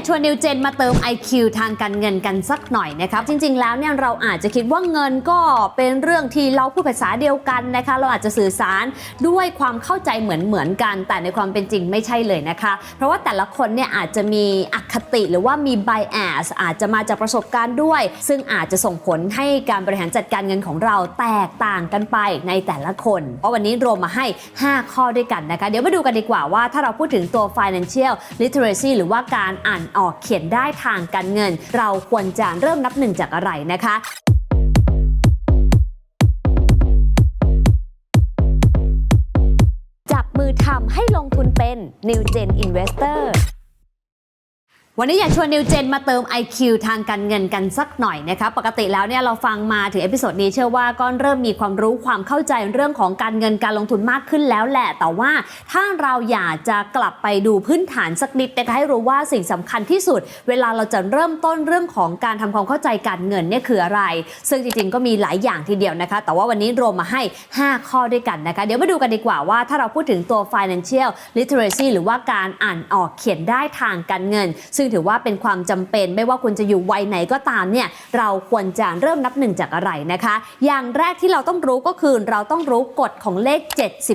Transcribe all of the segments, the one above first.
ากชวนนิวเจนมาเติม IQ ทางการเงินกันสักหน่อยนะครับ จริง ๆ แล้วเนี่ยเราอาจจะคิดว่าเงินก็เป็นเรื่องที่เราพูดภาษาเดียวกันนะคะ เราอาจจะสื่อสารด้วยความเข้าใจเหมือนเหมือนๆกัน แต่ในความเป็นจริงไม่ใช่เลยนะคะ เพราะว่าแต่ละคนเนี่ยอาจจะมีอคติหรือว่ามี bias อาจจะมาจากประสบการณ์ด้วย ซึ่งอาจจะส่งผลให้การบริหารจัดการเงินของเราแตกต่างกันไปในแต่ละคน เพราะวันนี้รวมมาให้ 5 ข้อด้วยกันนะคะ เดี๋ยวมาดูกันดีกว่าว่าถ้าเราพูดถึงตัว financial literacy หรือว่าการอ่านออกเขียนได้ทางการเงิน เราควรจะเริ่มนับหนึ่งจากอะไรนะคะจับมือทำให้ลงทุนเป็น New Gen Investor วันนี้อยากชวนนิวเจนมาเติม IQ ทางการเงินกันสักหน่อยนะคะปกติแล้วเนี่ยเราฟังมาถึงเอพิโซดนี้เชื่อว่าก็เริ่มมีความรู้ความเข้าใจเรื่องของการเงินการลงทุนมากขึ้นแล้วแหละ แต่ว่าถ้าเราอยากจะกลับไปดูพื้นฐานสักนิดนะคะให้รู้ว่าสิ่งสำคัญที่สุด เวลาเราจะเริ่มต้นเรื่องของการทำความเข้าใจการเงินเนี่ยคืออะไร ซึ่งจริงๆก็มีหลายอย่างทีเดียวนะคะ แต่ว่าวันนี้รวมมาให้ 5 ข้อด้วยกันนะคะ เดี๋ยวมาดูกันดีกว่าว่าถ้าเราพูดถึงตัว financial literacy หรือว่าการอ่านออกเขียนได้ทางการเงิน ซึ่งถือว่าเป็นความจำเป็น ไม่ว่าคุณจะอยู่วัยไหนก็ตามเนี่ยเราควรจะเริ่มนับหนึ่งจากอะไรนะคะ อย่างแรกที่เราต้องรู้ก็คือเราต้องรู้กฎของเลข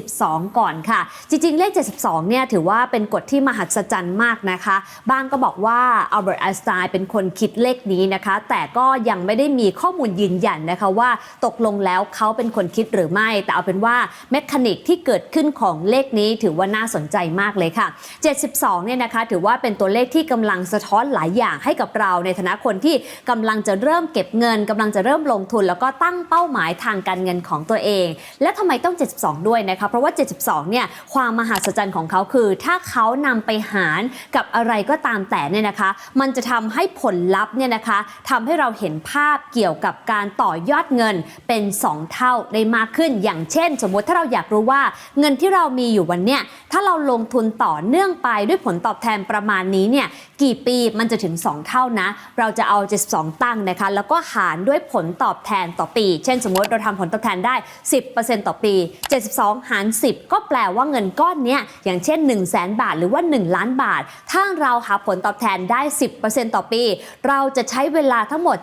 72 ก่อนค่ะ จริง ๆ เลข 72 เนี่ยถือว่าเป็นกฎที่มหัศจรรย์มากนะคะ บ้างก็บอกว่าอัลเบิร์ตไอน์สไตน์เป็นคนคิดเลขนี้นะคะ แต่ก็ยังไม่ได้มีข้อมูลยืนยันนะคะว่าตกลงแล้วเขาเป็นคนคิดหรือไม่ แต่เอาเป็นว่าเมคานิกที่เกิดขึ้นของเลขนี้ถือว่าน่าสนใจมากเลยค่ะ 72 เนี่ยนะคะ ถือว่าเป็นตัวเลขที่กำลังสะท้อนหลายอย่างให้กับเราในฐานะคนที่กำลังจะเริ่มเก็บเงินกำลังจะเริ่มลงทุน แล้วก็ตั้งเป้าหมายทางการเงินของตัวเอง และทำไมต้อง 72 ด้วยนะคะ เพราะว่า 72 เนี่ยความมหัศจรรย์ของเขาคือ ถ้าเขานำไปหารกับอะไรก็ตามแต่เนี่ยนะคะ มันจะทำให้ผลลัพธ์เนี่ยนะคะทำให้เราเห็นภาพเกี่ยวกับการต่อยอดเงินเป็น 2 เท่าได้มากขึ้น อย่างเช่น สมมติถ้าเราอยากรู้ว่าเงินที่เรามีอยู่วันเนี้ยถ้าเราลงทุนต่อเนื่องไปด้วยผลตอบแทนประมาณนี้เนี่ยกี่ปีมันจะถึง 2 เท่านะ เราจะเอา 72 ตั้งนะคะ แล้วก็หารด้วยผลตอบแทนต่อปี เช่นสมมติเราทำผลตอบแทนได้ 10%ต่อปี 72 หาร 10 ก็แปลว่าเงินก้อนเนี้ยอย่างเช่น 1 0 0 0 0แบาทหรือว่า 1 ล้านบาท ถ้าเราหาผลตอบแทนได้ 10%ต่อปี เราจะใช้เวลาทั้งหมด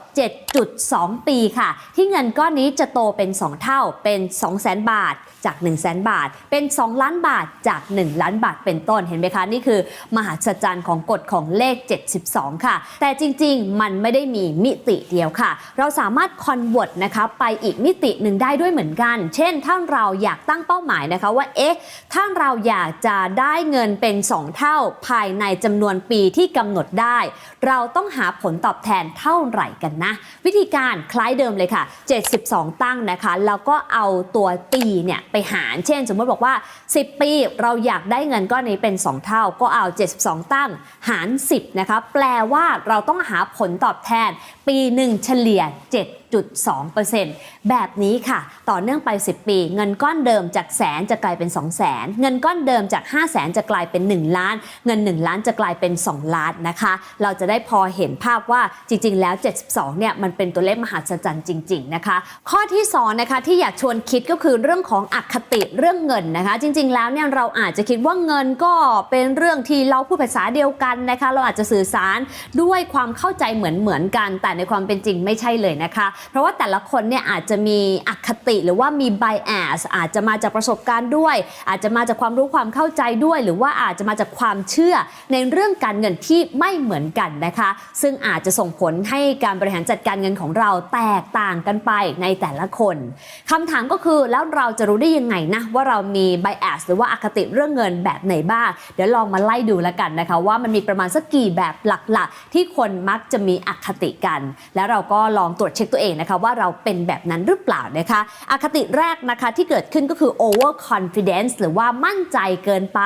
7.2 ปีค่ะ ที่เงินก้อนนี้จะโตเป็น 2 เท่าเป็น 2 0 0 0 0 0 บาทจาก 1 0 0 0 0 0 บาท เป็น 2 ล้านบาทจาก 1 ล้านบาทเป็นต้นเห็นไหมคะ นี่คือ มหัศจรรย์ของกฎของเลข72 ค่ะ แต่จริงๆ มันไม่ได้มีมิติเดียวค่ะ เราสามารถคอนเวิร์ตนะคะไปอีกมิติหนึ่งได้ด้วยเหมือนกัน เช่น ถ้าเราอยากตั้งเป้าหมายนะคะว่า เอ๊ะ ถ้าเราอยากจะได้เงินเป็น 2 เท่าภายในจำนวนปีที่กำหนดได้ เราต้องหาผลตอบแทนเท่าไหร่กันนะ วิธีการคล้ายเดิมเลยค่ะ 72 ตั้งนะคะแล้วก็เอาตัวปีเนี่ยไปหาร เช่น สมมติบอกว่า 10 ปีเราอยากได้เงินก้อนนี้เป็น 2 เท่า ก็เอา 72 ตั้งหาร 10นะคะแปลว่าเราต้องหาผลตอบแทนปีหนึ่งเฉลี่ย 7.2%แบบนี้ค่ะ ต่อเนื่องไป 10 ปี เงินก้อนเดิมจากแสนจะกลายเป็น 2 0 0แสนเงินก้อนเดิมจาก 5 0 0แสนจะกลายเป็น 1 ล้าน เงิน 1 ล้านจะกลายเป็น 2 ล้านนะคะ เราจะได้พอเห็นภาพว่าจริง ๆ แล้ว 72 เนี่ยมันเป็นตัวเลขมหัศจรรย์จริง ๆ นะคะ ข้อที่2นะคะที่อยากชวนคิดก็คือเรื่องของอคติเรื่องเงินนะคะ จริง ๆ แล้วเนี่ยเราอาจจะคิดว่าเงินก็เป็นเรื่องที่เราพูดภาษาเดียวกันนะคะ เราอาจจะสื่อสารด้วยความเข้าใจเหมือนเหมือนๆกันแต่ในความเป็นจริงไม่ใช่เลยนะคะ เพราะว่าแต่ละคนเนี่ยอาจจะมีอคติหรือว่ามี bias อาจจะมาจากประสบการณ์ด้วย อาจจะมาจากความรู้ความเข้าใจด้วย หรือว่าอาจจะมาจากความเชื่อในเรื่องการเงินที่ไม่เหมือนกันนะคะ ซึ่งอาจจะส่งผลให้การบริหารจัดการเงินของเราแตกต่างกันไปในแต่ละคนคำถามก็คือแล้วเราจะรู้ได้ยังไงนะว่าเรามี bias หรือว่าอคติเรื่องเงินแบบไหนบ้าง เดี๋ยวลองมาไล่ดูแล้วกันนะคะ ว่ามันมีประมาณสักกี่แบบหลักๆ ที่คนมักจะมีอคติกันแล้วเราก็ลองตรวจเช็คตัวเองนะคะว่าเราเป็นแบบนั้นหรือเปล่านะคะอคติแรกนะคะที่เกิดขึ้นก็คือ over confidence หรือว่ามั่นใจเกินไป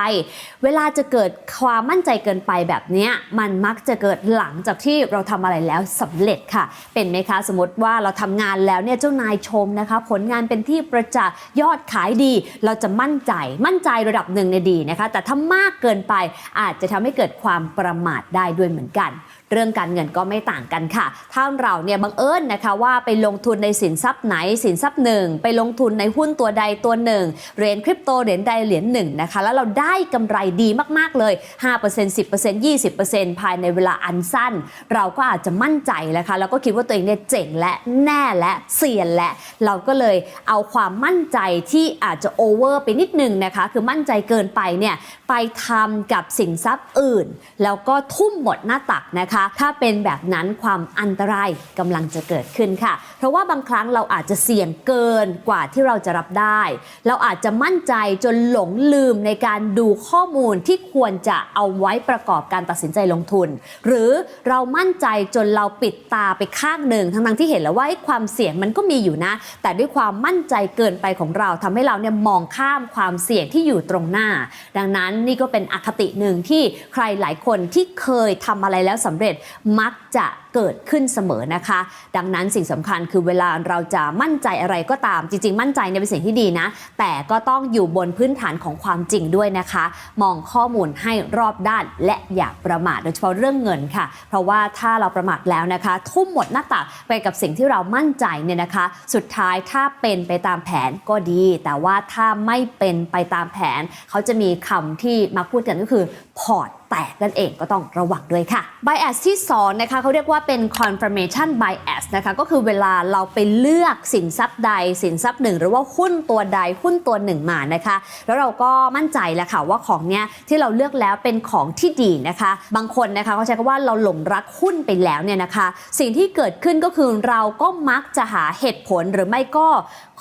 เวลาจะเกิดความมั่นใจเกินไปแบบนี้มันมักจะเกิดหลังจากที่เราทำอะไรแล้วสำเร็จค่ะ เป็นไหมคะสมมติว่าเราทำงานแล้วเนี่ยเจ้านายชมนะคะ ผลงานเป็นที่ประจักษ์ยอดขายดี เราจะมั่นใจมั่นใจระดับหนึ่งในดีนะคะ แต่ถ้ามากเกินไปอาจจะทำให้เกิดความประมาทได้ด้วยเหมือนกัน เรื่องการเงินก็ไม่ต่างกันค่ะ ถ้าเราเนี่ยบังเอิญนะคะว่าไปลงทุนในสินทรัพย์ไหนสินทรัพย์หนึ่งไปลงทุนในหุ้นตัวใดตัวหนึ่งเหรียญคริปโตเหรียญใดเหรียญหนึ่งนะคะแล้วเราได้กำไรดีมากๆเลย 5% 10% 20%ภายในเวลาอันสั้น เราก็อาจจะมั่นใจแล้วค่ะแล้วก็คิดว่าตัวเองเนี่ยเจ๋งและแน่และเซียนและเราก็เลยเอาความมั่นใจที่อาจจะโอเวอร์ไปนิดนึงนะคะคือมั่นใจเกินไปเนี่ยไปทำกับสินทรัพย์อื่น แล้วก็ทุ่มหมดหน้าตักนะคะถ้าเป็นแบบนั้นความอันตรายกำลังจะเกิดขึ้นค่ะ เพราะว่าบางครั้งเราอาจจะเสี่ยงเกินกว่าที่เราจะรับได้ เราอาจจะมั่นใจจนหลงลืมในการดูข้อมูลที่ควรจะเอาไว้ประกอบการตัดสินใจลงทุน หรือเรามั่นใจจนเราปิดตาไปข้างหนึ่งทั้งๆที่เห็นแล้วว่าความเสี่ยงมันก็มีอยู่นะ แต่ด้วยความมั่นใจเกินไปของเราทำให้เราเนี่ยมองข้ามความเสี่ยงที่อยู่ตรงหน้า ดังนั้นนี่ก็เป็นอคติหนึ่งที่ใครหลายคนที่เคยทำอะไรแล้วสำเร็จมักจะ เกิดขึ้นเสมอนะคะ ดังนั้นสิ่งสำคัญคือเวลาเราจะมั่นใจอะไรก็ตามจริง ๆ มั่นใจเนี่ยเป็นสิ่งที่ดีนะ แต่ก็ต้องอยู่บนพื้นฐานของความจริงด้วยนะคะ มองข้อมูลให้รอบด้านและอย่าประมาทโดยเฉพาะเรื่องเงินค่ะ เพราะว่าถ้าเราประมาทแล้วนะคะ ทุ่มหมดหน้าตักไปกับสิ่งที่เรามั่นใจเนี่ยนะคะ สุดท้ายถ้าเป็นไปตามแผนก็ดี แต่ว่าถ้าไม่เป็นไปตามแผน เขาจะมีคำที่มาพูดกันก็คือพอร์ตแตกนั่นเองก็ต้องระวังด้วยค่ะ bias ที่2นะคะเขาเรียกว่าเป็น confirmation bias นะคะ ก็คือเวลาเราไปเลือกสินทรัพย์ใดสินทรัพย์หนึ่ง หรือว่าหุ้นตัวใดหุ้นตัวหนึ่งมานะคะ แล้วเราก็มั่นใจแล้วค่ะว่าของเนี้ยที่เราเลือกแล้วเป็นของที่ดีนะคะ บางคนนะคะเขาใช้คำว่าเราหลงรักหุ้นไปแล้วเนี่ยนะคะ สิ่งที่เกิดขึ้นก็คือเราก็มักจะหาเหตุผลหรือไม่ก็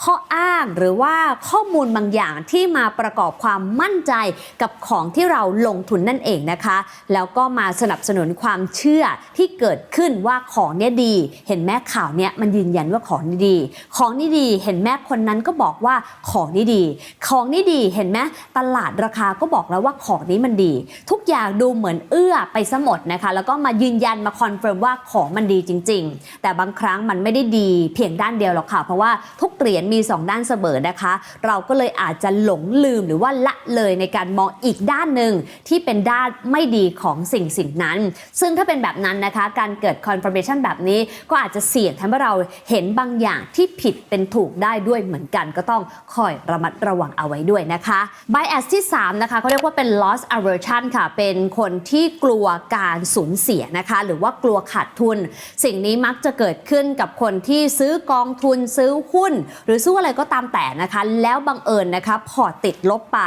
ข้ออ้างหรือว่าข้อมูลบางอย่างที่มาประกอบความมั่นใจกับของที่เราลงทุนนั่นเองนะคะ แล้วก็มาสนับสนุนความเชื่อที่เกิดขึ้นว่าของเนี้ยดี เห็นแม่ข่าวเนี้ยมันยืนยันว่าของนี้ดี ของนี้ดีเห็นแม่คนนั้นก็บอกว่าของนี้ดี ของนี้ดีเห็นไหมตลาดราคาก็บอกแล้วว่าของนี้มันดี ทุกอย่างดูเหมือนเอื้อไปซะหมดนะคะ แล้วก็มายืนยันมาคอนเฟิร์มว่าของมันดีจริง ๆ แต่บางครั้งมันไม่ได้ดี เพียงด้านเดียวหรอกค่ะเพราะว่าทุกเหรียญมี 2 ด้านเสมอนะคะ เราก็เลยอาจจะหลงลืมหรือว่าละเลยในการมองอีกด้านหนึ่งที่เป็นด้านไม่ดีของสิ่งสิ่งนั้น ซึ่งถ้าเป็นแบบนั้นนะคะ การเกิด confirmation แบบนี้ก็อาจจะเสี่ยงทำให้เราเห็นบางอย่างที่ผิดเป็นถูกได้ด้วยเหมือนกันก็ต้องคอยระมัดระวังเอาไว้ด้วยนะคะ bias ที่ 3 นะคะเขาเรียกว่าเป็น loss aversion ค่ะ เป็นคนที่กลัวการสูญเสียนะคะ หรือว่ากลัวขาดทุน สิ่งนี้มักจะเกิดขึ้นกับคนที่ซื้อกองทุนซื้อหุ้น หรือซื้ออะไรก็ตามแต่นะคะ แล้วบังเอิญนะคะพอร์ตติดลบไป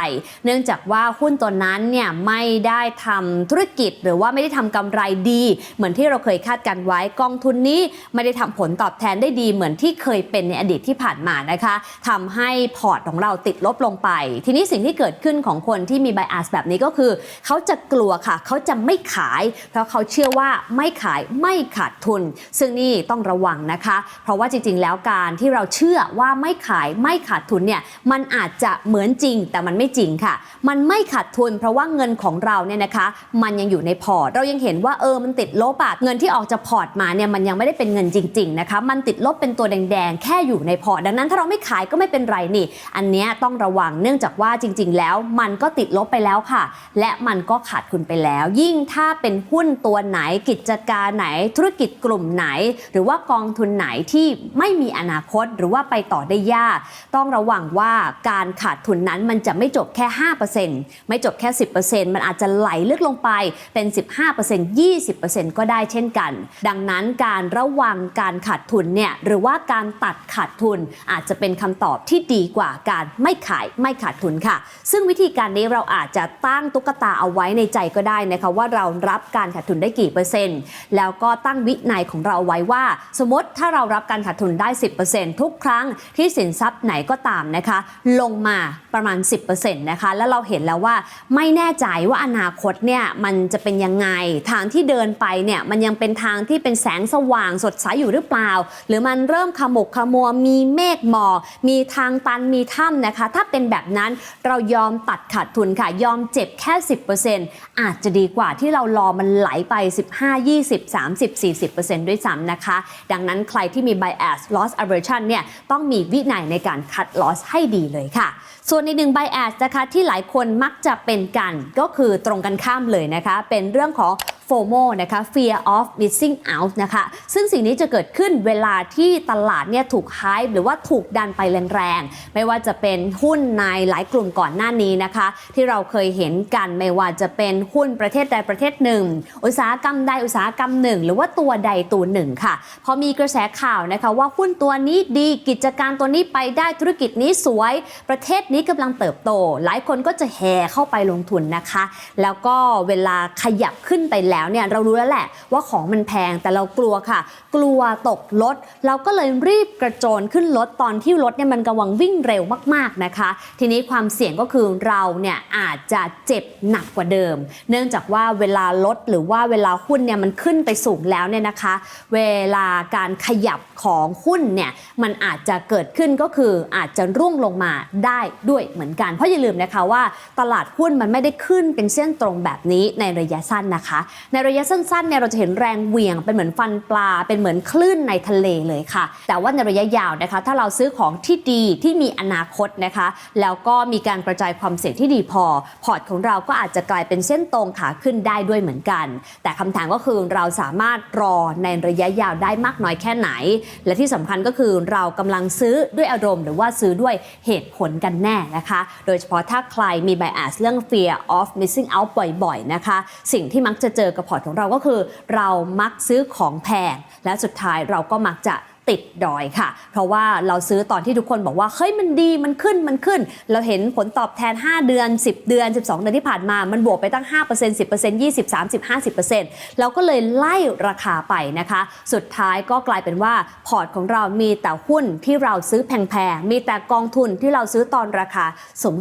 เนื่องจากว่าหุ้นตัวนั้นเนี่ยไม่ได้ทำธุรกิจ หรือว่าไม่ได้ทำกำไรดี เหมือนที่เราเคยคาดการไว้กองทุนนี้ไม่ได้ทำผลตอบแทนได้ดีเหมือนที่เคยเป็นในอดีตที่ผ่านมานะคะทำให้พอร์ตของเราติดลบลงไป ทีนี้สิ่งที่เกิดขึ้นของคนที่มีไบอัสแบบนี้ก็คือ เขาจะกลัวค่ะ เขาจะไม่ขาย เพราะเขาเชื่อว่าไม่ขายไม่ขาดทุน ซึ่งนี่ต้องระวังนะคะ เพราะว่าจริงๆ แล้วการที่เราเชื่อว่าไม่ขายไม่ขาดทุนเนี่ยมันอาจจะเหมือนจริงแต่มันไม่จริงค่ะ มันไม่ขาดทุนเพราะว่าเงินของเราเนี่ยนะคะ มันยังอยู่ในพอร์ต เรายังเห็นว่าเออมันติดลบอะเงินที่ออกจากพอร์ตมาเนี่ยมันยังไม่ได้เป็นเงินจริง ๆนะคะ มันติดลบเป็นตัวแดงๆ แค่อยู่ในพอร์ต ดังนั้นถ้าเราไม่ขายก็ไม่เป็นไรนี่ อันเนี้ยต้องระวังเนื่องจากว่าจริง ๆ แล้วมันก็ติดลบไปแล้วค่ะ และมันก็ขาดทุนไปแล้ว ยิ่งถ้าเป็นหุ้นตัวไหนกิจการไหนธุรกิจกลุ่มไหน หรือว่ากองทุนไหนที่ไม่มีอนาคตหรือว่าไปต่อได้ยาก ต้องระวังว่าการขาดทุนนั้นมันจะไม่จบแค่ 5%ไม่จบแค่ 10%มันอาจจะไหลลึกลงไปเป็น 15% 20%ก็ได้เช่นกัน ดังนั้นการระวังการขาดทุนเนี่ยหรือว่าการตัดขาดทุนอาจจะเป็นคำตอบที่ดีกว่าการไม่ขายไม่ขาดทุนค่ะ ซึ่งวิธีการนี้เราอาจจะตั้งตุ๊กตาเอาไว้ในใจก็ได้นะคะว่าเรารับการขาดทุนได้กี่เปอร์เซ็นต์ แล้วก็ตั้งวินัยของเราไว้ว่า สมมติถ้าเรารับการขาดทุนได้ 10%ทุกครั้งที่สินทรัพย์ไหนก็ตามนะคะ ลงมาประมาณ 10%นะคะแล้วเราเห็นแล้วว่าไม่แน่ใจว่าอนาคตเนี่ยมันจะเป็นยังไงทางที่เดินไปเนี่ยมันยังเป็นทางที่เป็นแสงสว่างสดใสอยู่หรือเปล่า หรือมันเริ่มขมุกขมัวมีเมฆหมอกมีทางตันมีถ้ำนะคะ ถ้าเป็นแบบนั้นเรายอมตัดขาดทุนค่ะ ยอมเจ็บแค่ 10%อาจจะดีกว่าที่เรารอมันไหลไป 15 20 30 40%ด้วยซ้ำนะคะ ดังนั้นใครที่มี bias loss aversion เนี่ยต้องมีวินัยในการคัดลอสให้ดีเลยค่ะ ส่วนอีกหนึ่ง bias นะคะที่หลายคนมักจะเป็นกันก็คือตรงกันข้ามเลยนะคะ เป็นเรื่องของ FOMO นะคะ Fear of Missing Out นะคะ ซึ่งสิ่งนี้จะเกิดขึ้นเวลาที่ตลาดเนี่ยถูก hype หรือว่าถูกดันไปแรงๆ ไม่ว่าจะเป็นหุ้นในหลายกลุ่มก่อนหน้านี้นะคะ ที่เราเคยเห็นกันไม่ว่าจะเป็นหุ้นประเทศใดประเทศหนึ่ง อุตสาหกรรมใดอุตสาหกรรมหนึ่ง หรือว่าตัวใดตัวหนึ่งค่ะ พอมีกระแสข่าวนะคะว่าหุ้นตัวนี้ดีกิจการตัวนี้ไปได้ธุรกิจนี้สวยประเทศนี้กำลังเติบโต หลายคนก็จะแห่เข้าไปลงทุนนะคะ แล้วก็เวลาขยับขึ้นไปแล้วเนี่ยเรารู้แล้วแหละว่าของมันแพงแต่เรากลัวค่ะ กลัวตกรถเราก็เลยรีบกระโจนขึ้นรถตอนที่รถเนี่ยมันกำลังวิ่งเร็วมากๆนะคะ ทีนี้ความเสี่ยงก็คือเราเนี่ยอาจจะเจ็บหนักกว่าเดิม เนื่องจากว่าเวลารถหรือว่าเวลาหุ้นเนี่ยมันขึ้นไปสูงแล้วเนี่ยนะคะ เวลาการขยับของหุ้นเนี่ยมันอาจจะเกิดขึ้นก็คืออาจจะร่วงลงมาได้ด้วยเหมือนกัน เพราะอย่าลืมนะคะว่าตลาดหุ้นมันไม่ได้ขึ้นเป็นเส้นตรงแบบนี้ในระยะสั้นนะคะ ในระยะสั้นๆเนี่ยเราจะเห็นแรงเหวี่ยงเป็นเหมือนฟันปลา เป็นเหมือนคลื่นในทะเลเลยค่ะ แต่ว่าในระยะยาวนะคะ ถ้าเราซื้อของที่ดีที่มีอนาคตนะคะ แล้วก็มีการกระจายความเสี่ยงที่ดีพอ พอร์ตของเราก็อาจจะกลายเป็นเส้นตรงขาขึ้นได้ด้วยเหมือนกัน แต่คำถามก็คือเราสามารถรอในระยะยาวได้มากน้อยแค่ไหน และที่สำคัญก็คือเรากำลังซื้อด้วยอารมณ์ หรือว่าซื้อด้วยเหตุผลกันแน่นะคะ โดยเฉพาะถ้าใครมี bias เรื่อง fear of missing out บ่อยๆนะคะ สิ่งที่มักจะเจอกับพอร์ตของเราก็คือ เรามักซื้อของแพง และสุดท้ายเราก็มักจะ ติดดอยค่ะ เพราะว่าเราซื้อตอนที่ทุกคนบอกว่า เฮ้ยมันดีมันขึ้นมันขึ้น เราเห็นผลตอบแทน 5 เดือน 10 เดือน 12 เดือนที่ผ่านมา มันบวกไปตั้ง 5% 10% 20 30 50%เราก็เลยไล่ราคาไปนะคะ สุดท้ายก็กลายเป็นว่าพอร์ตของเรามีแต่หุ้นที่เราซื้อแพงๆ มีแต่กองทุนที่เราซื้อตอนราคา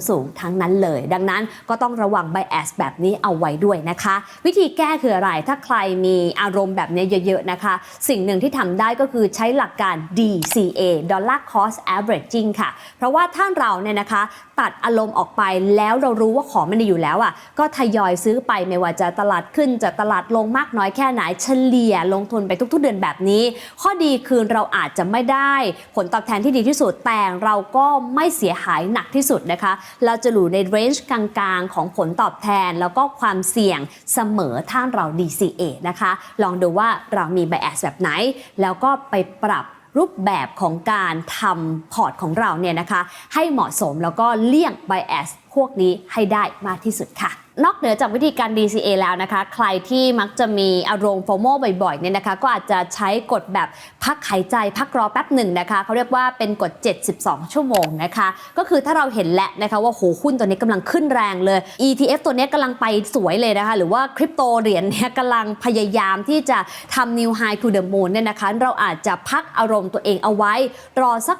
สูงๆทั้งนั้นเลย ดังนั้นก็ต้องระวัง bias แบบนี้เอาไว้ด้วยนะคะ วิธีแก้คืออะไรถ้าใครมีอารมณ์แบบนี้เยอะๆนะคะ สิ่งหนึ่งที่ทำได้ก็คือใช้หลักการ DCA Dollar Cost Averaging ค่ะ เพราะว่าถ้าเราเนี่ยนะคะ ตัดอารมณ์ออกไป แล้วเรารู้ว่าของมันดีอยู่แล้วอะก็ทยอยซื้อไปไม่ว่าจะตลาดขึ้นจะตลาดลงมากน้อยแค่ไหนเฉลี่ยลงทุนไปทุก ๆ เดือนแบบนี้ ข้อดีคือเราอาจจะไม่ได้ผลตอบแทนที่ดีที่สุดแต่เราก็ไม่เสียหายหนักที่สุดนะคะ เราจะอยู่ในเรนจ์กลางๆ ของผลตอบแทนแล้วก็ความเสี่ยงเสมอถ้าเรา DCA นะคะ ลองดูว่าเรามี bias แบบไหน แล้วก็ไปปรับ รูปแบบของการทำพอร์ตของเราเนี่ยนะคะ ให้เหมาะสมแล้วก็เลี่ยงไบแอสพวกนี้ให้ได้มากที่สุดค่ะ นอกเหนือจากวิธีการ DCA แล้วนะคะ ใครที่มักจะมีอารมณ์โฟโมบ่อยๆเนี่ยนะคะ ก็อาจจะใช้กฎแบบพักหายใจพักรอแป๊บหนึ่งนะคะเขาเรียกว่าเป็นกฎ 72 ชั่วโมงนะคะ ก็คือถ้าเราเห็นแล้วนะคะว่าโหหุ้นตัวนี้กำลังขึ้นแรงเลย ETF ตัวนี้กำลังไปสวยเลยนะคะ หรือว่าคริปโตเหรียญเนี่ยกำลังพยายามที่จะทำ new high to the moon เนี่ยนะคะ เราอาจจะพักอารมณ์ตัวเองเอาไว้ รอสัก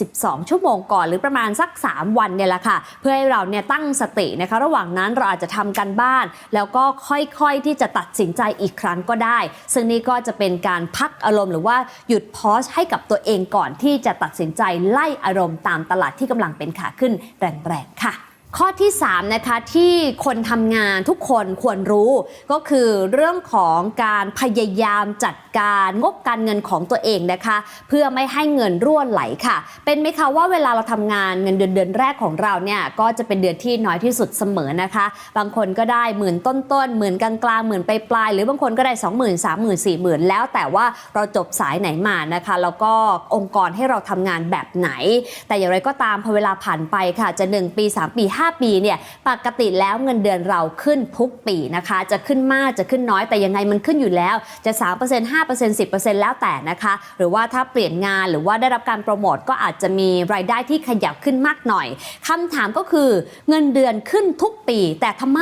72 ชั่วโมงก่อน หรือประมาณสัก 3 วันเนี่ยแหละค่ะ เพื่อให้เราเนี่ยตั้งสตินะคะ ระหว่างนั้นเราอาจจะททำกันบ้าน แล้วก็ค่อยๆที่จะตัดสินใจอีกครั้งก็ได้ ซึ่งนี่ก็จะเป็นการพักอารมณ์หรือว่าหยุดพอสให้กับตัวเองก่อนที่จะตัดสินใจไล่อารมณ์ตามตลาดที่กำลังเป็นขาขึ้นแรงๆค่ะ ข้อที่3นะคะที่คนทำงานทุกคนควรรู้ก็คือเรื่องของการพยายามจัดการงบการเงินของตัวเองนะคะ เพื่อไม่ให้เงินรั่วไหลค่ะ เป็นไหมคะว่าเวลาเราทำงานเงินเดือนเดือนแรกของเราเนี่ยก็จะเป็นเดือนที่น้อยที่สุดเสมอนะคะ บางคนก็ได้หมื่นต้นๆหมื่นกลางๆหมื่นปลายหรือบางคนก็ได้ 2 0 0 0 0 3 0 0 0 0 4 0 0 0 0 แล้วแต่ว่าเราจบสายไหนมานะคะ แล้วก็องค์กรให้เราทำงานแบบไหน แต่อย่างไรก็ตามพอเวลาผ่านไปค่ะจะ 1 ปี 3 ปี5 5 ปีเนี่ยปกติแล้วเงินเดือนเราขึ้นทุกปีนะคะ จะขึ้นมากจะขึ้นน้อยแต่ยังไงมันขึ้นอยู่แล้ว จะ 3% 5% 10%แล้วแต่นะคะ หรือว่าถ้าเปลี่ยนงานหรือว่าได้รับการโปรโมทก็อาจจะมีรายได้ที่ขยับขึ้นมากหน่อยคำถามก็คือเงินเดือนขึ้นทุกปี แต่ทำไม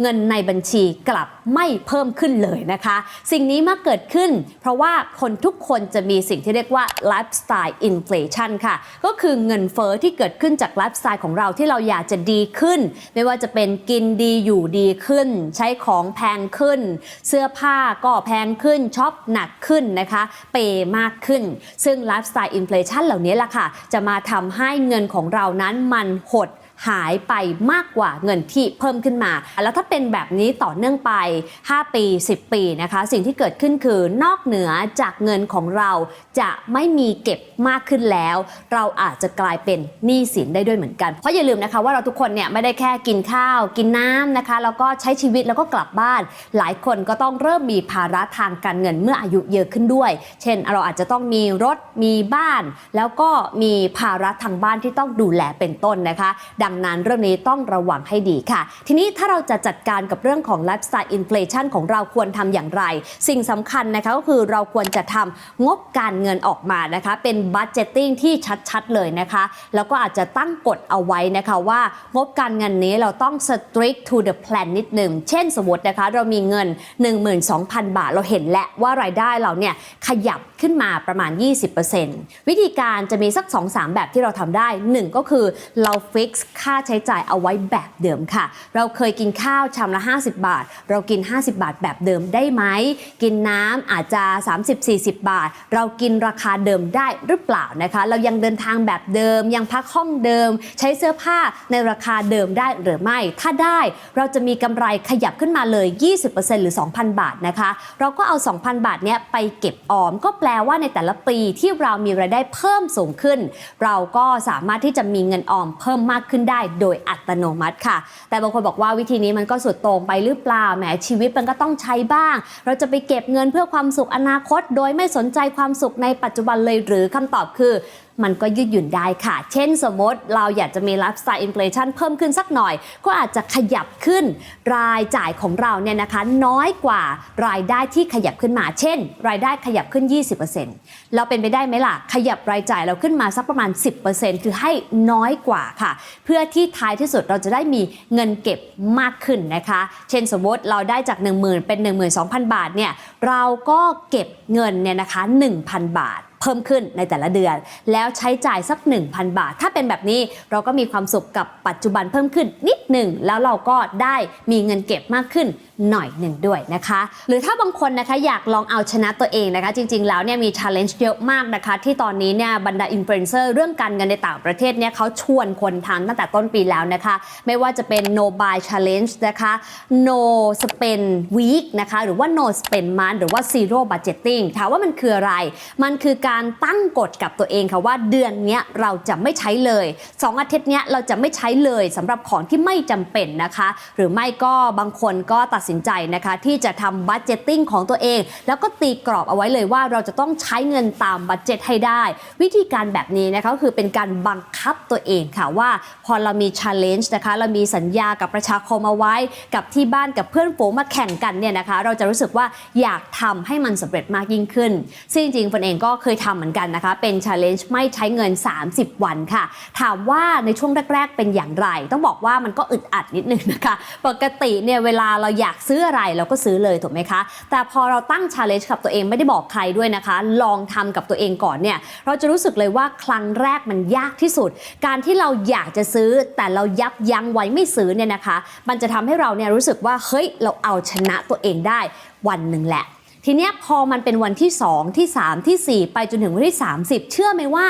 เงินในบัญชีกลับไม่เพิ่มขึ้นเลยนะคะ สิ่งนี้มาเกิดขึ้น เพราะว่าคนทุกคนจะมีสิ่งที่เรียกว่า lifestyle inflation ค่ะ ก็คือเงินเฟอ้อที่เกิดขึ้นจากไลฟ์สไตล์ของเราที่เราอยากจะดีขึ้น ไม่ว่าจะเป็นกินดีอยู่ดีขึ้น ใช้ของแพงขึ้น เสื้อผ้าก็แพงขึ้นช็อปหนักขึ้นนะคะ เปย์มากขึ้น ซึ่งไลฟ์สไตล์อินฟลชันเหล่านี้แหละค่ะ จะมาทำให้เงินของเรานั้นมันหด หายไปมากกว่าเงินที่เพิ่มขึ้นมา แล้วถ้าเป็นแบบนี้ต่อเนื่องไป 5 ปี 10 ปีนะคะ สิ่งที่เกิดขึ้นคือนอกเหนือจากเงินของเราจะไม่มีเก็บมากขึ้นแล้ว เราอาจจะกลายเป็นหนี้สินได้ด้วยเหมือนกัน เพราะอย่าลืมนะคะว่าเราทุกคนเนี่ยไม่ได้แค่กินข้าว กินน้ำนะคะ แล้วก็ใช้ชีวิตแล้วก็กลับบ้าน หลายคนก็ต้องเริ่มมีภาระทางการเงินเมื่ออายุเยอะขึ้นด้วย เช่น เราอาจจะต้องมีรถมีบ้าน แล้วก็มีภาระทางบ้านที่ต้องดูแลเป็นต้นนะคะดัังนั้นเรื่องนี้ต้องระวังให้ดีค่ะ ทีนี้ถ้าเราจะจัดการกับเรื่องของไลฟ์สไตล์อินฟลชันของเราควรทำอย่างไร สิ่งสำคัญนะคะก็คือเราควรจะทำงบการเงินออกมานะคะ เป็นบัตเจตติ้งที่ชัดๆเลยนะคะ แล้วก็อาจจะตั้งกฎเอาไว้นะคะว่างบการเงินนี้เราต้อง strict to the plan นิดหนึ่ง เช่นสมมตินะคะ เรามีเงิน 12,000 บาทเราเห็นแล้วว่ารายได้เราเนี่ยขยับขึ้นมาประมาณ 20%วิธีการจะมีสัก 2-3 แบบที่เราทำได้ 1 ก็คือเราฟิกซ์ค่าใช้จ่ายเอาไว้แบบเดิมค่ะ เราเคยกินข้าวชามละ 50 บาท เรากิน 50 บาทแบบเดิมได้ไหม กินน้ำอาจจะ 30-40 บาท เรากินราคาเดิมได้หรือเปล่านะคะ เรายังเดินทางแบบเดิม ยังพักห้องเดิม ใช้เสื้อผ้าในราคาเดิมได้หรือไม่ ถ้าได้เราจะมีกำไรขยับขึ้นมาเลย 20%หรือ 2,000 บาทนะคะ เราก็เอา 2,000 บาทเนี้ยไปเก็บออม ก็แปลว่าในแต่ละปีที่เรามีรายได้เพิ่มสูงขึ้น เราก็สามารถที่จะมีเงินออมเพิ่มมากขึ้นได้โดยอัตโนมัติค่ะ แต่บางคนบอกว่าวิธีนี้มันก็สุดโต่งไปหรือเปล่าแหมชีวิตมันก็ต้องใช้บ้าง เราจะไปเก็บเงินเพื่อความสุขอนาคต โดยไม่สนใจความสุขในปัจจุบันเลยหรือคำตอบคือ มันก็ยืดหยุ่นได้ค่ะ เช่นสมมติเราอยากจะมีไลฟ์สไตล์อินฟลชันเพิ่มขึ้นสักหน่อย ก็อาจจะขยับขึ้นรายจ่ายของเราเนี่ยนะคะน้อยกว่ารายได้ที่ขยับขึ้นมา เช่น รายได้ขยับขึ้น 20%เราเป็นไปได้ไหมล่ะ ขยับรายจ่ายเราขึ้นมาสักประมาณ 10%คือให้น้อยกว่าค่ะ เพื่อที่ท้ายที่สุดเราจะได้มีเงินเก็บมากขึ้นนะคะ เช่นสมมติเราได้จาก 10,000 เป็น 12,000 บาทเนี่ยเราก็เก็บเงินเนี่ยนะคะ 1,000 บาท เพิ่มขึ้นในแต่ละเดือน แล้วใช้จ่ายสัก 1,000 บาท ถ้าเป็นแบบนี้เราก็มีความสุขกับปัจจุบันเพิ่มขึ้นนิดหนึ่งแล้วเราก็ได้มีเงินเก็บมากขึ้นหน่อยหนึ่งด้วยนะคะ หรือถ้าบางคนนะคะอยากลองเอาชนะตัวเองนะคะ จริงๆแล้วเนี่ยมี challenge เยอะมากนะคะ ที่ตอนนี้เนี่ยบรรดาอินฟลูเอนเซอร์เรื่องการเงินในต่างประเทศเนี่ยเขาชวนคนทำตั้งแต่ต้นปีแล้วนะคะ ไม่ว่าจะเป็น no buy challenge นะคะ no spend week นะคะ หรือว่า no spend month หรือว่า zero budgeting ถามว่ามันคืออะไร มันคือการตั้งกฎกับตัวเองค่ะว่าเดือนนี้เราจะไม่ใช้เลย 2 อาทิตย์นี้เราจะไม่ใช้เลยสำหรับของที่ไม่จำเป็นนะคะ หรือไม่ก็บางคนก็ตัดสินใจนะคะ ที่จะทำบัตเจตติ้งของตัวเอง แล้วก็ตีกรอบเอาไว้เลยว่าเราจะต้องใช้เงินตามบัตเจตให้ได้ วิธีการแบบนี้นะคะก็คือเป็นการบังคับตัวเองค่ะว่าพอเรามี challenge นะคะเรามีสัญญากับประชาคมเอาไว้ กับที่บ้านกับเพื่อนฝูงมาแข่งกันเนี่ยนะคะ เราจะรู้สึกว่าอยากทำให้มันสำเร็จมากยิ่งขึ้น ซึ่งจริงๆฝนเองก็เคยทำเหมือนกันนะคะ เป็น challenge ไม่ใช้เงิน 30 วันค่ะ ถามว่าในช่วงแรก ๆ เป็นอย่างไร ต้องบอกว่ามันก็อึดอัดนิดนึงนะคะ ปกติเนี่ยเวลาเราอยากซื้ออะไรเราก็ซื้อเลยถูกไหมคะ แต่พอเราตั้ง challenge กับตัวเองไม่ได้บอกใครด้วยนะคะ ลองทำกับตัวเองก่อนเนี่ยเราจะรู้สึกเลยว่าครั้งแรกมันยากที่สุด การที่เราอยากจะซื้อแต่เรายับยั้งไว้ไม่ซื้อเนี่ยนะคะ มันจะทำให้เราเนี่ยรู้สึกว่าเฮ้ยเราเอาชนะตัวเองได้วันหนึ่งแหละ ทีเนี้ยพอมันเป็นวันที่ 2 ที่ 3ทีสี่ 4 ไปจนถึงวันที่ 30 เชื่อไหมว่า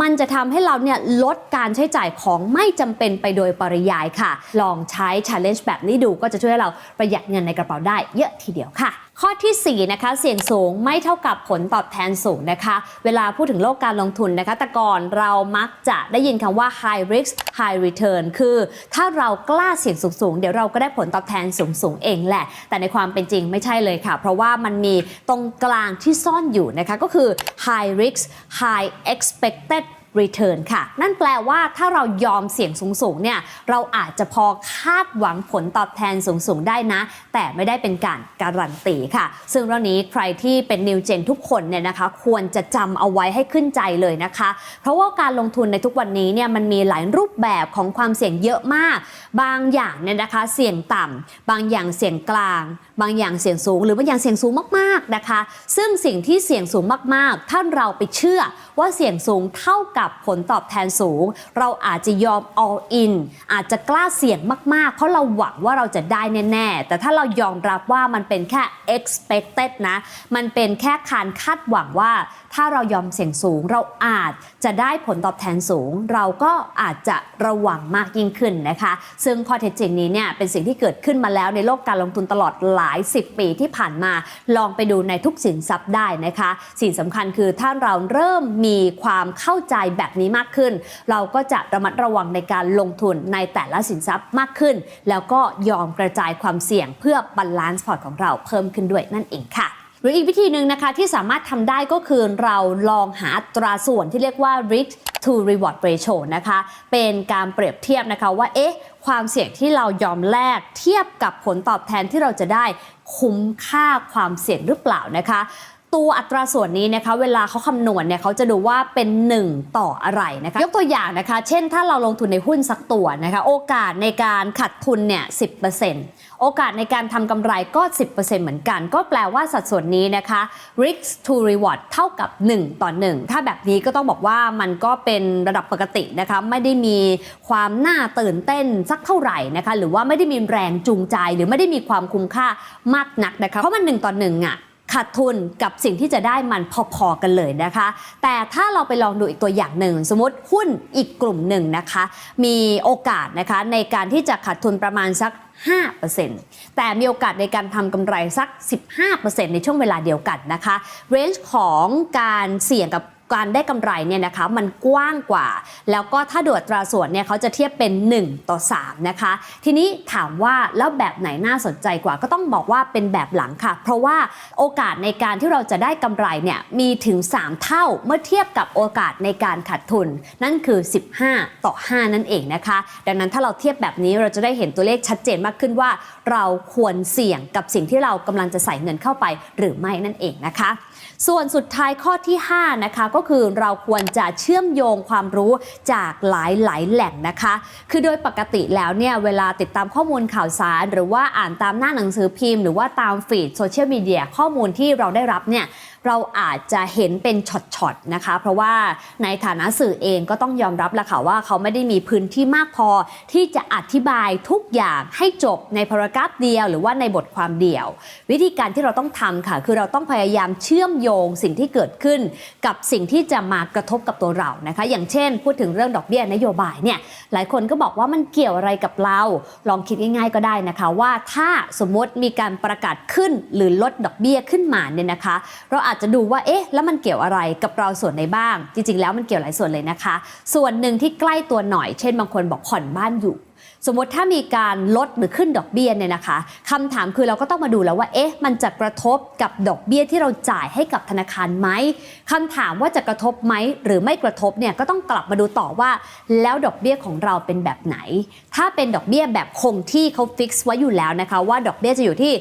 มันจะทำให้เราเนี่ยลดการใช้จ่ายของไม่จำเป็นไปโดยปริยายค่ะ ลองใช้ challenge แบบนี้ดูก็จะช่วยให้เราประหยัดเงินในกระเป๋าได้เยอะทีเดียวค่ะ ข้อทีสี่4นะคะเสี่ยงสูงไม่เท่ากับผลตอบแทนสูงนะคะ เวลาพูดถึงโลกการลงทุนนะคะแต่ก่อนเรามักจะได้ยินคำว่า high risk high return คือถ้าเรากล้าเสี่ยงสูงๆ เดี๋ยวเราก็ได้ผลตอบแทนสูงๆ เองแหละ แต่ในความเป็นจริงไม่ใช่เลยค่ะ เพราะว่ามันมีตรงกลางที่ซ่อนอยู่นะคะก็คือ high risk high expected return ค่ะ นั่นแปลว่าถ้าเรายอมเสี่ยงสูงๆเนี่ยเราอาจจะพอคาดหวังผลตอบแทนสูงๆได้นะ แต่ไม่ได้เป็นการการันตีค่ะ ซึ่งเรื่องนี้ใครที่เป็น New Gen ทุกคนเนี่ยนะคะ ควรจะจำเอาไว้ให้ขึ้นใจเลยนะคะ เพราะว่าการลงทุนในทุกวันนี้เนี่ยมันมีหลายรูปแบบของความเสี่ยงเยอะมาก บางอย่างเนี่ยนะคะเสี่ยงต่ำบางอย่างเสี่ยงกลาง บางอย่างเสี่ยงสูง หรือบางอย่างเสี่ยงสูงมากๆนะคะ ซึ่งสิ่งที่เสี่ยงสูงมากๆ ถ้าเราไปเชื่อว่าเสี่ยงสูงเท่ากับกับผลตอบแทนสูง เราอาจจะยอม all in อาจจะกล้าเสี่ยงมาก ๆ เพราะเราหวังว่าเราจะได้แน่ ๆ แต่ถ้าเรายอมรับว่ามันเป็นแค่ expected นะ มันเป็นแค่การคาดหวังว่า ถ้าเรายอมเสี่ยงสูง เราอาจจะได้ผลตอบแทนสูง เราก็อาจจะระวังมากยิ่งขึ้นนะคะ ซึ่งข้อเท็จจริงนี้เนี่ยเป็นสิ่งที่เกิดขึ้นมาแล้วในโลกการลงทุนตลอดหลาย 10 ปีที่ผ่านมา ลองไปดูในทุกสินทรัพย์ได้นะคะ สิ่งสำคัญคือถ้าเราเริ่มมีความเข้าใจแบบนี้มากขึ้น เราก็จะระมัดระวังในการลงทุนในแต่ละสินทรัพย์มากขึ้น แล้วก็ยอมกระจายความเสี่ยงเพื่อบาลานซ์พอร์ตของเราเพิ่มขึ้นด้วยนั่นเองค่ะหรืออีกวิธีหนึ่งนะคะที่สามารถทำได้ก็คือเราลองหาตราส่วนที่เรียกว่า risk to reward ratio นะคะ เป็นการเปรียบเทียบนะคะว่าเอ๊ะความเสี่ยงที่เรายอมแลกเทียบกับผลตอบแทนที่เราจะได้คุ้มค่าความเสี่ยงหรือเปล่านะคะ ตัวอัตราส่วนนี้นะคะเวลาเขาคำนวณเนี่ยเขาจะดูว่าเป็น 1 ต่ออะไรนะคะยกตัวอย่างนะคะ เช่นถ้าเราลงทุนในหุ้นสักตัวนะคะโอกาสในการขาดทุนเนี่ย10%โอกาสในการทำกำไรก็ 10%เหมือนกัน ก็แปลว่าสัดส่วนนี้นะคะ risk to reward เท่ากับ 1 ต่อ 1 ถ้าแบบนี้ก็ต้องบอกว่ามันก็เป็นระดับปกตินะคะ ไม่ได้มีความน่าตื่นเต้นสักเท่าไหร่นะคะ หรือว่าไม่ได้มีแรงจูงใจ หรือไม่ได้มีความคุ้มค่ามากนักนะคะ เพราะมัน 1 ต่อ1อะ ขาดทุนกับสิ่งที่จะได้มันพอๆกันเลยนะคะ แต่ถ้าเราไปลองดูอีกตัวอย่างหนึ่ง สมมติหุ้นอีกกลุ่มหนึ่งนะคะ มีโอกาสนะคะในการที่จะขาดทุนประมาณสัก5%แต่มีโอกาสในการทำกำไรสัก 15%ในช่วงเวลาเดียวกันนะคะเรนจ์ของการเสี่ยงกับ การได้กำไรเนี่ยนะคะมันกว้างกว่า แล้วก็ถ้าดูอัตราส่วนเนี่ยเขาจะเทียบเป็น 1 ต่อ 3 นะคะ ทีนี้ถามว่าแล้วแบบไหนน่าสนใจกว่าก็ต้องบอกว่าเป็นแบบหลังค่ะ เพราะว่าโอกาสในการที่เราจะได้กำไรเนี่ยมีถึง 3 เท่าเมื่อเทียบกับโอกาสในการขาดทุน นั่นคือ 15 ต่อ 5 นั่นเองนะคะ ดังนั้นถ้าเราเทียบแบบนี้เราจะได้เห็นตัวเลขชัดเจนมากขึ้นว่า เราควรเสี่ยงกับสิ่งที่เรากำลังจะใส่เงินเข้าไปหรือไม่นั่นเองนะคะ ส่วนสุดท้ายข้อที่ 5 นะคะ ก็คือเราควรจะเชื่อมโยงความรู้จากหลายหลายแหล่งนะคะ คือโดยปกติแล้วเนี่ยเวลาติดตามข้อมูลข่าวสาร หรือว่าอ่านตามหน้าหนังสือพิมพ์ หรือว่าตามฟีดโซเชียลมีเดียข้อมูลที่เราได้รับเนี่ย เราอาจจะเห็นเป็นช็อตๆนะคะ เพราะว่าในฐานะสื่อเองก็ต้องยอมรับแหละค่ะว่าเขาไม่ได้มีพื้นที่มากพอ ที่จะอธิบายทุกอย่างให้จบในพารากราฟเดียว หรือว่าในบทความเดียว วิธีการที่เราต้องทำค่ะ คือเราต้องพยายามเชื่อมโยงสิ่งที่เกิดขึ้น กับสิ่งที่จะมากระทบกับตัวเรานะคะ อย่างเช่น พูดถึงเรื่องดอกเบี้ยนโยบายเนี่ยหลายคนก็บอกว่ามันเกี่ยวอะไรกับเรา ลองคิดง่าย ๆ ก็ได้นะคะ ว่าถ้าสมมติมีการประกาศขึ้นหรือลดดอกเบี้ยขึ้นมาเนี่ยนะคะ เราอาจจะดูว่าเอ๊ะแล้วมันเกี่ยวอะไรกับเราส่วนไหนบ้าง จริง ๆ แล้วมันเกี่ยวหลายส่วนเลยนะคะ ส่วนหนึ่งที่ใกล้ตัวหน่อย เช่นบางคนบอกผ่อนบ้านอยู่สมมติถ้ามีการลดหรือขึ้นดอกเบี้ยเนี่ยนะคะคำถามคือเราก็ต้องมาดูแล้วว่าเอ๊ะมันจะกระทบกับดอกเบี้ยที่เราจ่ายให้กับธนาคารไหมคำถามว่าจะกระทบไหมหรือไม่กระทบเนี่ยก็ต้องกลับมาดูต่อว่า แล้วดอกเบี้ยของเราเป็นแบบไหน ถ้าเป็นดอกเบี้ยแบบคงที่เขาฟิกซ์ไว้อยู่แล้วนะคะว่าดอกเบี้ยจะอยู่ที่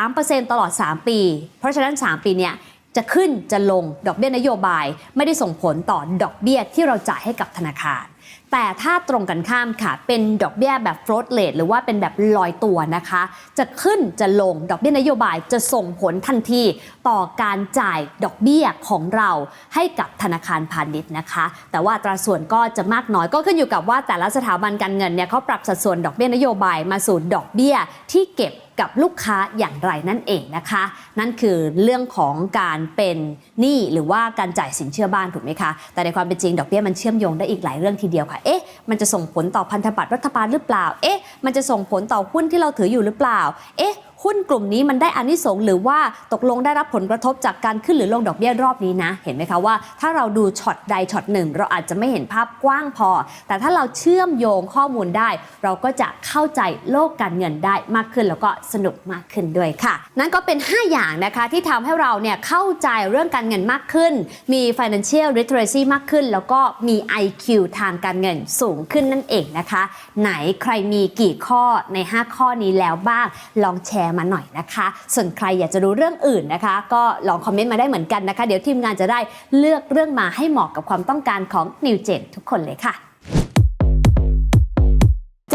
3%ตลอด 3 ปี เพราะฉะนั้น 3 ปีเนี่ย จะขึ้นจะลงดอกเบี้ยนโยบาย ไม่ได้ส่งผลต่อดอกเบี้ยที่เราจ่ายให้กับธนาคาร แต่ถ้าตรงกันข้ามค่ะ เป็นดอกเบี้ยแบบ float rate หรือว่าเป็นแบบลอยตัวนะคะ จะขึ้นจะลงดอกเบี้ยนโยบายจะส่งผลทันที ต่อการจ่ายดอกเบี้ยของเราให้กับธนาคารพาณิชย์นะคะ แต่ว่าอัตราส่วนก็จะมากน้อยก็ขึ้นอยู่กับว่าแต่ละสถาบันการเงินเนี่ยเขาปรับสัดส่วนดอกเบี้ยนโยบายมาสู่ดอกเบี้ยที่เก็บกับลูกค้าอย่างไรนั่นเองนะคะ นั่นคือเรื่องของการเป็นหนี้หรือว่าการจ่ายสินเชื่อบ้านถูกไหมคะ แต่ในความเป็นจริงดอกเบี้ยมันเชื่อมโยงได้อีกหลายเรื่องทีเดียวค่ะ เอ๊ะ มันจะส่งผลต่อพันธบัตรรัฐบาลหรือเปล่า เอ๊ะ มันจะส่งผลต่อหุ้นที่เราถืออยู่หรือเปล่า เอ๊ะ หุ้นกลุ่มนี้มันได้อานิสงส์หรือว่าตกลงได้รับผลกระทบจากการขึ้นหรือลงดอกเบี้ยรอบนี้นะ เห็นไหมคะว่าถ้าเราดูช็อตใดช็อตหนึ่ง เราอาจจะไม่เห็นภาพกว้างพอ แต่ถ้าเราเชื่อมโยงข้อมูลได้ เราก็จะเข้าใจโลกการเงินได้มากขึ้นแล้วก็สนุกมากขึ้นด้วยค่ะ นั่นก็เป็น 5 อย่างนะคะที่ทำให้เราเนี่ยเข้าใจเรื่องการเงินมากขึ้น มี financial literacy มากขึ้น แล้วก็มี IQ ทางการเงินสูงขึ้นนั่นเองนะคะ ไหนใครมีกี่ข้อใน 5 ข้อนี้แล้วบ้างลองแชร์มาหน่อยนะคะ ส่วนใครอยากจะรู้เรื่องอื่นนะคะ ก็ลองคอมเมนต์มาได้เหมือนกันนะคะ เดี๋ยวทีมงานจะได้เลือกเรื่องมาให้เหมาะกับความต้องการของนิวเจนทุกคนเลยค่ะ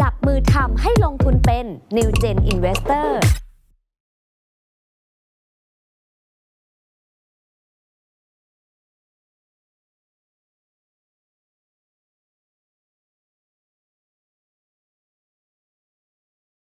จับมือทำให้ลงทุนเป็น New Gen Investor